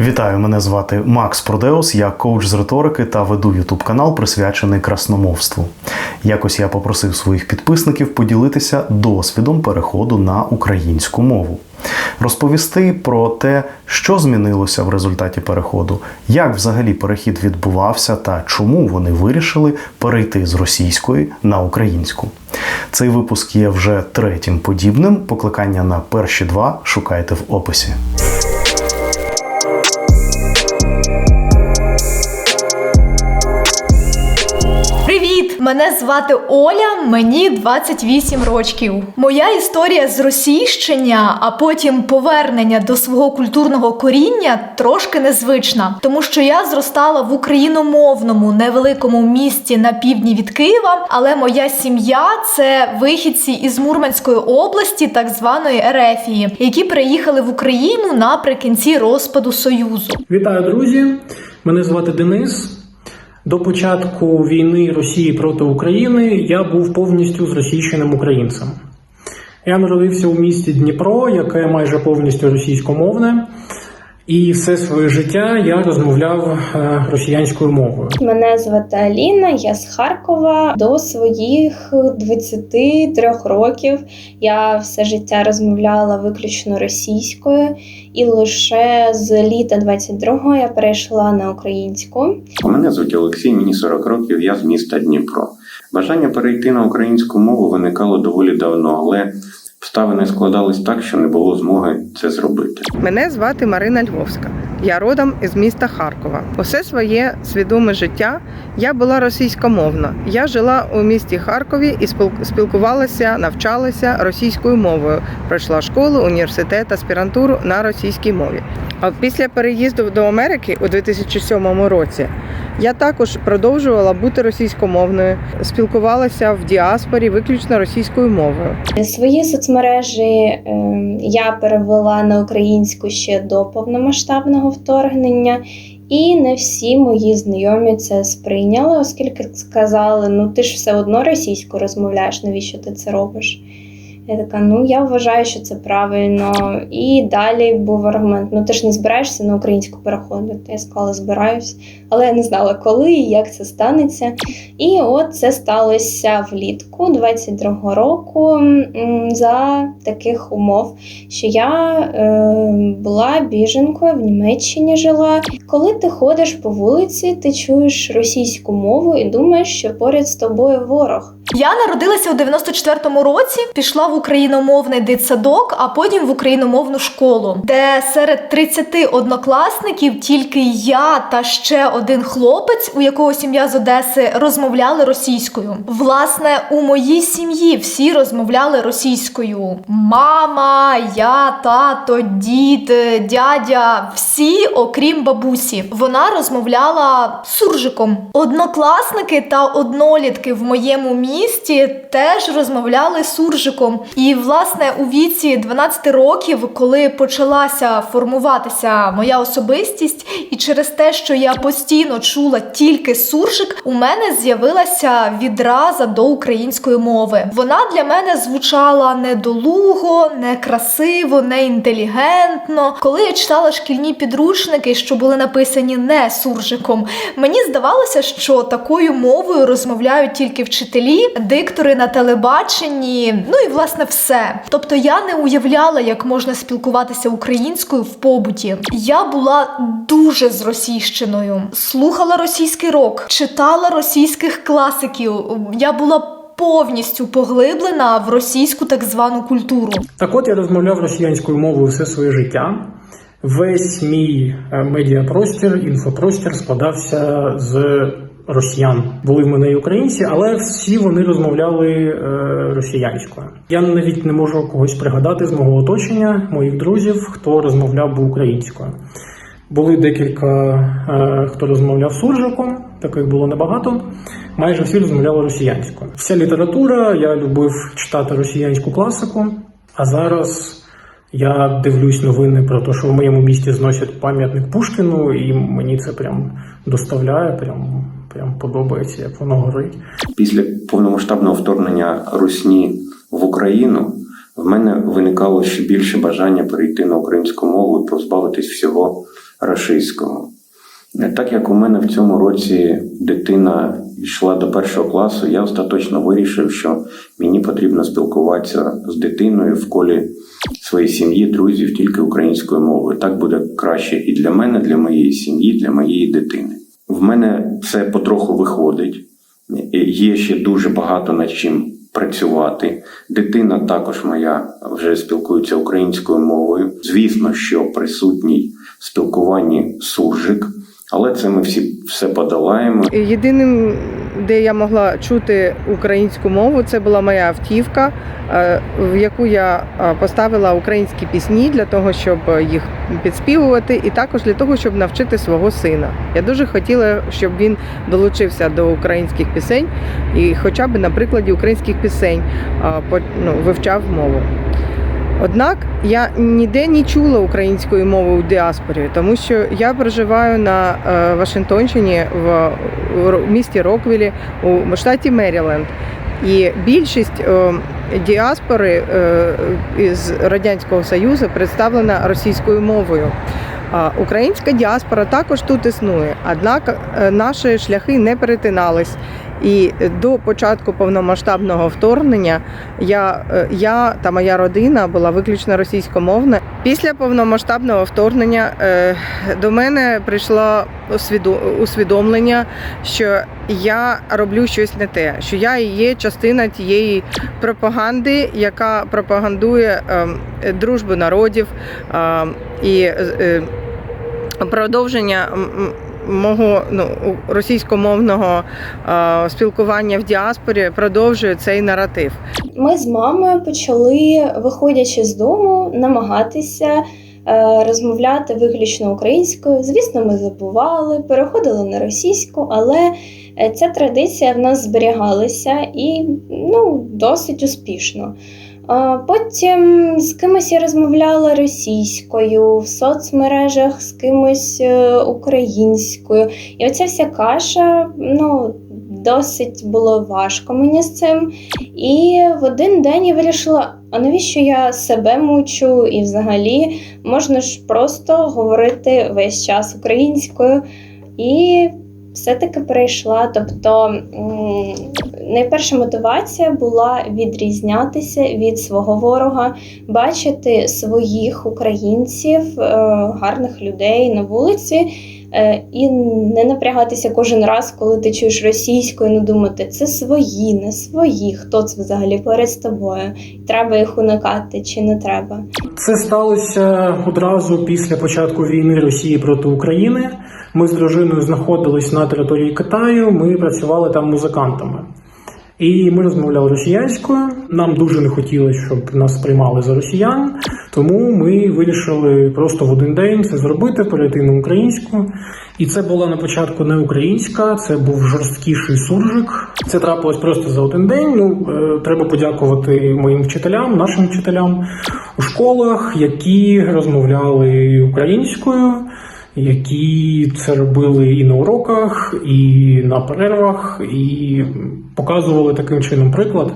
Вітаю, мене звати Макс Продеус. Я коуч з риторики та веду ютуб канал, присвячений красномовству. Якось я попросив своїх підписників поділитися досвідом переходу на українську мову, розповісти про те, що змінилося в результаті переходу, як взагалі перехід відбувався та чому вони вирішили перейти з російської на українську. Цей випуск є вже третім подібним. Покликання на перші два шукайте в описі. Мене звати Оля, мені 28 років. Моя історія з російщення, а потім повернення до свого культурного коріння трошки незвична, тому що я зростала в україномовному невеликому місті на півдні від Києва, але моя сім'я це вихідці із Мурманської області, так званої Ерефії, які приїхали в Україну наприкінці розпаду Союзу. Вітаю, друзі! Мене звати Денис. До початку війни Росії проти України я був повністю зросійщеним українцем. Я народився у місті Дніпро, яке майже повністю російськомовне, і все своє життя я розмовляв е, росіянською мовою. Мене звати Аліна, я з Харкова. До своїх 23 років я все життя розмовляла виключно російською, і лише з літа 22-го я перейшла на українську. Мене звуть Олексій, мені 40 років, я з міста Дніпро. Бажання перейти на українську мову виникало доволі давно, але обставини складались так, що не було змоги це зробити. Мене звати Марина Львовська. Я родом із міста Харкова. Усе своє свідоме життя я була російськомовна. Я жила у місті Харкові і спіл- спілкувалася, навчалася російською мовою. Пройшла школу, університет, аспірантуру на російській мові. А після переїзду до Америки у 2007 році я також продовжувала бути російськомовною, спілкувалася в діаспорі виключно російською мовою. Свої соцмережі ем, я перевела на українську ще до повномасштабного вторгнення. І не всі мої знайомі це сприйняли, оскільки сказали: ну ти ж все одно російською розмовляєш, навіщо ти це робиш? Я така, ну я вважаю, що це правильно. І далі був аргумент: ну ти ж не збираєшся на українську переходити. Я сказала, збираюсь, але я не знала, коли і як це станеться. І от це сталося влітку 22-го року за таких умов, що я е, була біженкою в Німеччині жила. Коли ти ходиш по вулиці, ти чуєш російську мову і думаєш, що поряд з тобою ворог. Я народилася у 94-му році, пішла в україномовний дитсадок, а потім в україномовну школу, де серед 30 однокласників тільки я та ще один хлопець, у якого сім'я з Одеси, розмовляли російською. Власне, у моїй сім'ї всі розмовляли російською. Мама, я, тато, дід, дядя, всі, окрім бабусі. Вона розмовляла суржиком. Однокласники та однолітки в моєму місті теж розмовляли суржиком. І власне у віці 12 років, коли почалася формуватися моя особистість, і через те, що я постійно чула тільки суржик, у мене з'явилася відраза до української мови. Вона для мене звучала недолуго, некрасиво, неінтелігентно. Коли я читала шкільні підручники, що були написані не суржиком, мені здавалося, що такою мовою розмовляють тільки вчителі, диктори на телебаченні, ну і власне все. Тобто я не уявляла, як можна спілкуватися українською в побуті. Я була дуже зросійщеною, слухала російський рок, читала російських класиків. Я була повністю поглиблена в російську так звану культуру. Так от я розмовляв росіянською мовою все своє життя. Весь мій е, медіапростір, інфопростір складався з росіян. Були в мене і українці, але всі вони розмовляли е, росіянською. Я навіть не можу когось пригадати з мого оточення, моїх друзів, хто розмовляв би українською. Були декілька, е, хто розмовляв суржиком, таких було небагато. Майже всі розмовляли росіянською. Вся література, я любив читати росіянську класику, а зараз я дивлюсь новини про те, що в моєму місті зносять пам'ятник Пушкіну, і мені це прям доставляє, прям, прям подобається, як воно горить. Після повномасштабного вторгнення Русні в Україну в мене виникало ще більше бажання перейти на українську мову і позбавитись всього рашистського. Так як у мене в цьому році дитина йшла до першого класу, я остаточно вирішив, що мені потрібно спілкуватися з дитиною в колі своєї сім'ї, друзів тільки українською мовою. Так буде краще і для мене, для моєї сім'ї, для моєї дитини. В мене це потроху виходить. Є ще дуже багато над чим працювати. Дитина також моя вже спілкується українською мовою. Звісно, що присутній в спілкуванні суржик, але це ми всі все подолаємо. Єдиним, де я могла чути українську мову, це була моя автівка, е, в яку я е, поставила українські пісні для того, щоб їх підспівувати, і також для того, щоб навчити свого сина. Я дуже хотіла, щоб він долучився до українських пісень і, хоча б на прикладі українських пісень, е, ну, вивчав мову. Однак я ніде не чула української мови у діаспорі, тому що я проживаю на е, Вашингтонщині в, місті Роквілі у штаті Меріленд. І більшість е, діаспори е, із Радянського Союзу представлена російською мовою. Українська діаспора також тут існує, однак наші шляхи не перетинались. І до початку повномасштабного вторгнення я, е, я та моя родина була виключно російськомовна. Після повномасштабного вторгнення е, до мене прийшло усвідомлення, що я роблю щось не те, що я є частина тієї пропаганди, яка пропагандує е, дружбу народів е, і е, продовження. Мого ну російськомовного е, спілкування в діаспорі продовжує цей наратив. Ми з мамою почали, виходячи з дому, намагатися е, розмовляти виключно українською. Звісно, ми забували, переходили на російську, але е, ця традиція в нас зберігалася і ну, досить успішно. Потім з кимось я розмовляла російською в соцмережах, з кимось е, українською. І оця вся каша, ну, досить було важко мені з цим. І в один день я вирішила: а навіщо я себе мучу? І взагалі можна ж просто говорити весь час українською. І все-таки перейшла. Тобто найперша мотивація була відрізнятися від свого ворога, бачити своїх українців, е, гарних людей на вулиці. Е, І не напрягатися кожен раз, коли ти чуєш російською, не думати, це свої, не свої, хто це взагалі поряд з тобою, треба їх уникати чи не треба. Це сталося одразу після початку війни Росії проти України. Ми з дружиною знаходились на території Китаю. Ми працювали там музикантами. І ми розмовляли росіянською. Нам дуже не хотілося, щоб нас сприймали за росіян. Тому ми вирішили просто в один день це зробити, перейти на українську. І це була на початку не українська, це був жорсткіший суржик. Це трапилось просто за один день. Ну е, треба подякувати моїм вчителям, нашим вчителям у школах, які розмовляли українською, які це робили і на уроках, і на перервах, і показували таким чином приклад.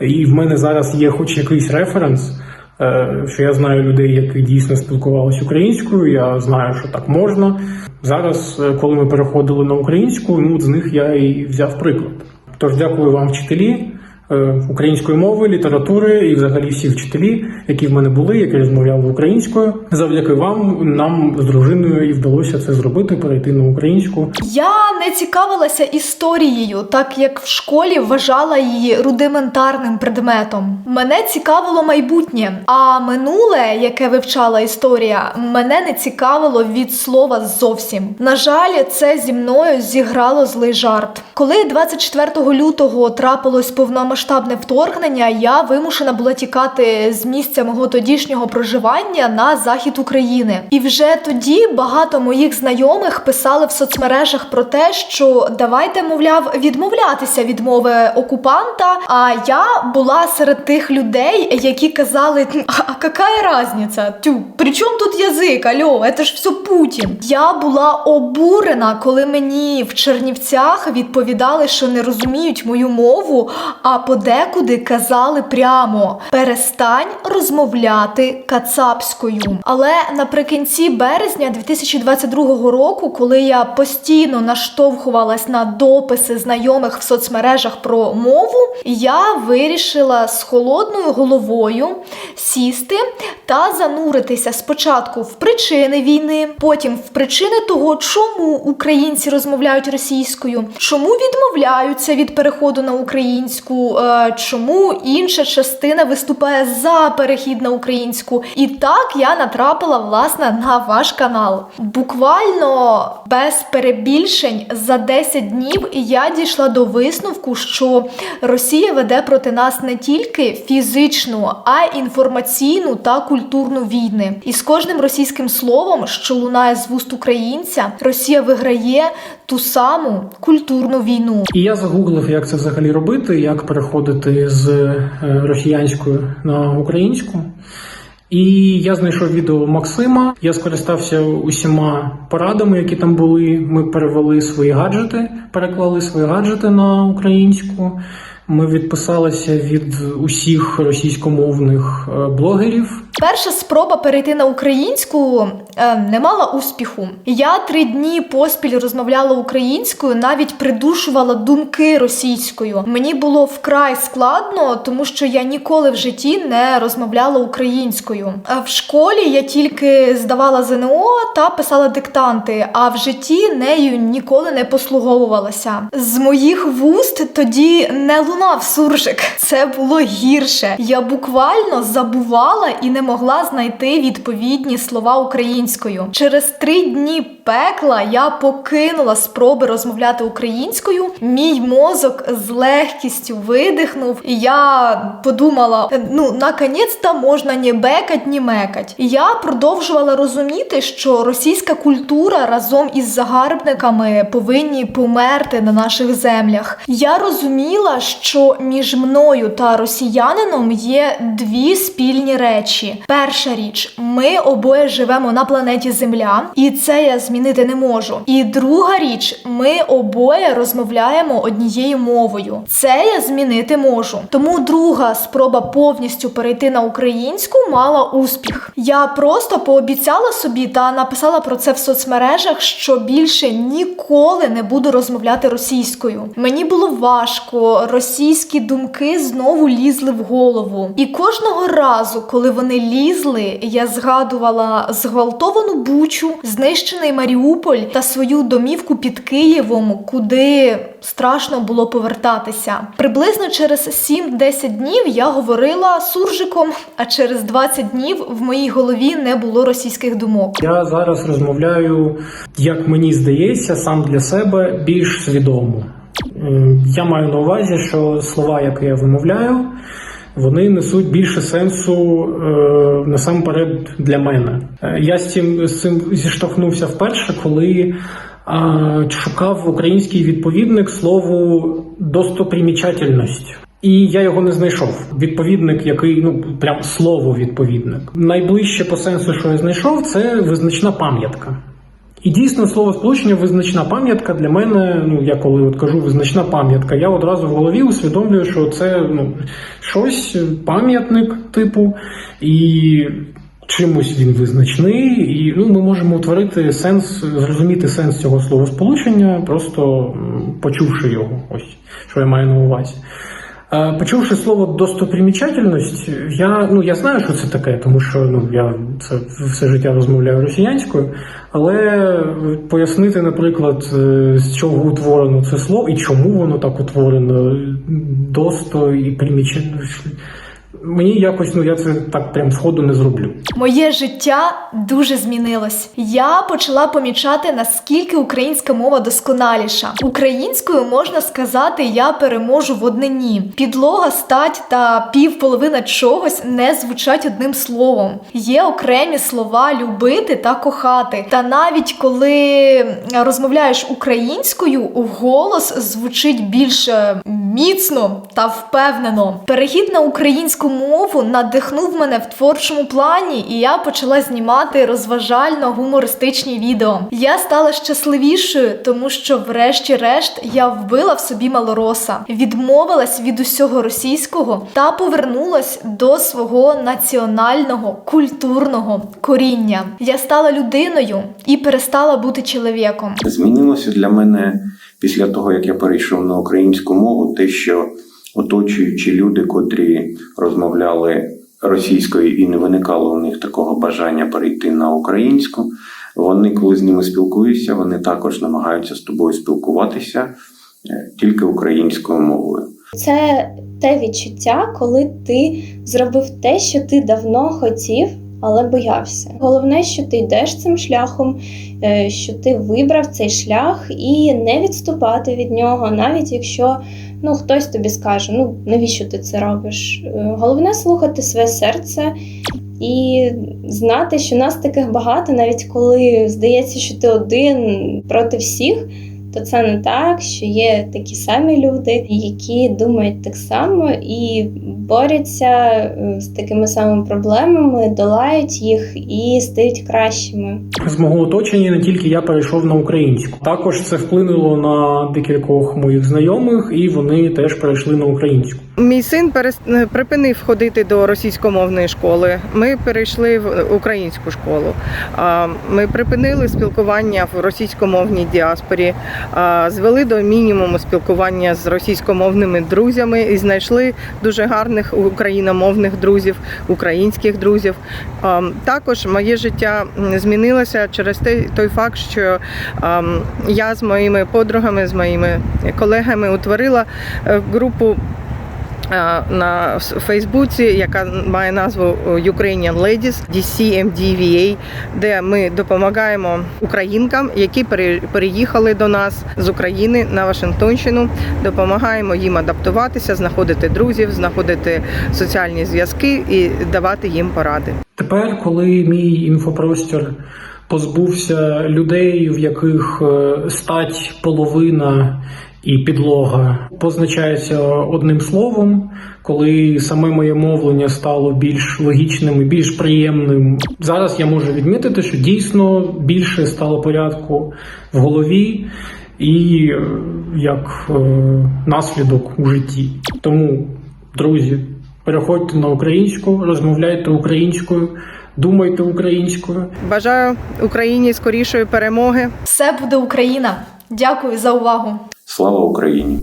І в мене зараз є хоч якийсь референс, е, що я знаю людей, які дійсно спілкувалися українською. Я знаю, що так можна. Зараз, е, коли ми переходили на українську, ну з них я і взяв приклад. Тож дякую вам, вчителі української мови, літератури і взагалі всі вчителі, які в мене були, які розмовляли українською. Завдяки вам нам з дружиною і вдалося це зробити, перейти на українську. Я не цікавилася історією, так як в школі вважала її рудиментарним предметом. Мене цікавило майбутнє, а минуле, яке вивчала історія, мене не цікавило від слова зовсім. На жаль, це зі мною зіграло злий жарт. Коли 24 лютого трапилось повномасштабне вторгнення, я вимушена була тікати з місця мого тодішнього проживання на захід України. І вже тоді багато моїх знайомих писали в соцмережах про те, що давайте, мовляв, відмовлятися від мови окупанта. А я була серед тих людей, які казали: а какая разниця? Тю, при чому тут язик? Альо, це ж все Путін. Я була обурена, коли мені в Чернівцях відповідали, що не розуміють мою мову, а подекуди казали прямо: перестань розмовляти кацапською. Але наприкінці березня 2022 року, коли я постійно наштовхувалась на дописи знайомих в соцмережах про мову, я вирішила з холодною головою сісти та зануритися спочатку в причини війни, потім в причини того, чому українці розмовляють російською, чому відмовляються від переходу на українську, чому інша частина виступає за перехід на українську. І так я натрапила власне на ваш канал. Буквально без перебільшень за 10 днів я дійшла до висновку, що Росія веде проти нас не тільки фізичну, а й інформаційну та культурну війни. І з кожним російським словом, що лунає з вуст українця, Росія виграє ту саму культурну війну. І я загуглив, як це взагалі робити, як переходити з росіянською росіянської на українську. І я знайшов відео Максима. Я скористався усіма порадами, які там були. Ми перевели свої гаджети, переклали свої гаджети на українську. Ми відписалися від усіх російськомовних е, блогерів. Перша спроба перейти на українську е, не мала успіху. Я три дні поспіль розмовляла українською, навіть придушувала думки російською. Мені було вкрай складно, тому що я ніколи в житті не розмовляла українською. А в школі я тільки здавала ЗНО та писала диктанти, а в житті нею ніколи не послуговувалася. З моїх вуст тоді не лунав суржик. Це було гірше. Я буквально забувала і не могла знайти відповідні слова українською. Через три дні пекла я покинула спроби розмовляти українською. Мій мозок з легкістю видихнув, і я подумала: ну наконець-то можна ні бекать, ні мекать. Я продовжувала розуміти, що російська культура разом із загарбниками повинні померти на наших землях. Я розуміла, що між мною та росіянином є дві спільні речі. Перша річ, ми обоє живемо на планеті Земля, і це я змінити не можу. І друга річ, ми обоє розмовляємо однією мовою. Це я змінити можу. Тому друга спроба повністю перейти на українську мала успіх. Я просто пообіцяла собі та написала про це в соцмережах, що більше ніколи не буду розмовляти російською. Мені було важко, російські думки знову лізли в голову. І кожного разу, коли вони лізли, я згадувала зґвалтовану бучу, знищений Маріуполь та свою домівку під Києвом, куди страшно було повертатися. Приблизно через 7-10 днів я говорила суржиком, а через 20 днів в моїй голові не було російських думок. Я зараз розмовляю, як мені здається, сам для себе більш свідомо. Я маю на увазі, що слова, які я вимовляю, вони несуть більше сенсу е, насамперед для мене. Е, Я з цим, з цим зіштовхнувся вперше, коли е, шукав український відповідник слову достопримічательність. І я його не знайшов. Відповідник, який ну прям слово відповідник. Найближче по сенсу, що я знайшов, це визначна пам'ятка. І дійсно слово сполучення визначна пам'ятка для мене. Ну я коли от кажу визначна пам'ятка, я одразу в голові усвідомлюю, що це ну щось пам'ятник типу, і чимось він визначний, і ну ми можемо утворити сенс, зрозуміти сенс цього словосполучення, просто почувши його. Ось що я маю на увазі. Почувши слово достопримічательність, я ну я знаю, що це таке, тому що ну я це все життя розмовляю росіянською, але пояснити, наприклад, е, з чого утворено це слово і чому воно так утворено, досто і примічательність, мені якось ну я це так прям сходу не зроблю. Моє життя дуже змінилось. Я почала помічати, наскільки українська мова досконаліша. Українською можна сказати, я переможу в однині. Підлога, стать та півполовина чогось не звучать одним словом. Є окремі слова любити та кохати. Та навіть коли розмовляєш українською, голос звучить більш міцно та впевнено. Перехід на українську мову надихнув мене в творчому плані, і я почала знімати розважально-гумористичні відео. Я стала щасливішою, тому що, врешті-решт, я вбила в собі малороса, відмовилась від усього російського та повернулась до свого національного культурного коріння. Я стала людиною і перестала бути чоловіком. Змінилося для мене після того, як я перейшов на українську мову, те, що оточуючі люди, котрі розмовляли російською і не виникало у них такого бажання перейти на українську. Вони, коли з ними спілкуюся, вони також намагаються з тобою спілкуватися е, тільки українською мовою. Це те відчуття, коли ти зробив те, що ти давно хотів, але боявся. Головне, що ти йдеш цим шляхом, е, що ти вибрав цей шлях і не відступати від нього, навіть якщо ну, хтось тобі скаже, ну навіщо ти це робиш. Е, Головне слухати своє серце. І знати, що нас таких багато, навіть коли здається, що ти один проти всіх, то це не так, що є такі самі люди, які думають так само і борються е, з такими самими проблемами, долають їх і стають кращими. З мого оточення не тільки я перейшов на українську. Також це вплинуло на декількох моїх знайомих, і вони теж перейшли на українську. Мій син перес- е, припинив ходити до російськомовної школи. Ми перейшли в українську школу. Ми припинили спілкування в російськомовній діаспорі, звели до мінімуму спілкування з російськомовними друзями і знайшли дуже гарних україномовних друзів, українських друзів. Також моє життя змінилося через той факт, що я з моїми подругами, з моїми колегами утворила е, групу е, на с- Фейсбуці, яка має назву е, Ukrainian Ladies DCMDVA, де ми допомагаємо українкам, які пере- переїхали до нас з України на Вашингтонщину. Допомагаємо їм адаптуватися, знаходити друзів, знаходити соціальні зв'язки і давати їм поради. Тепер, коли мій інфопростір позбувся людей, в яких е, стать половина і підлога позначається одним словом, коли саме моє мовлення стало більш логічним і більш приємним. Зараз я можу відмітити, що дійсно більше стало порядку в голові і е, як е, наслідок у житті. Тому, друзі, переходьте на українську, розмовляйте українською, думайте українською. Бажаю Україні скорішої перемоги. Все буде Україна. Дякую за увагу. Слава Україні!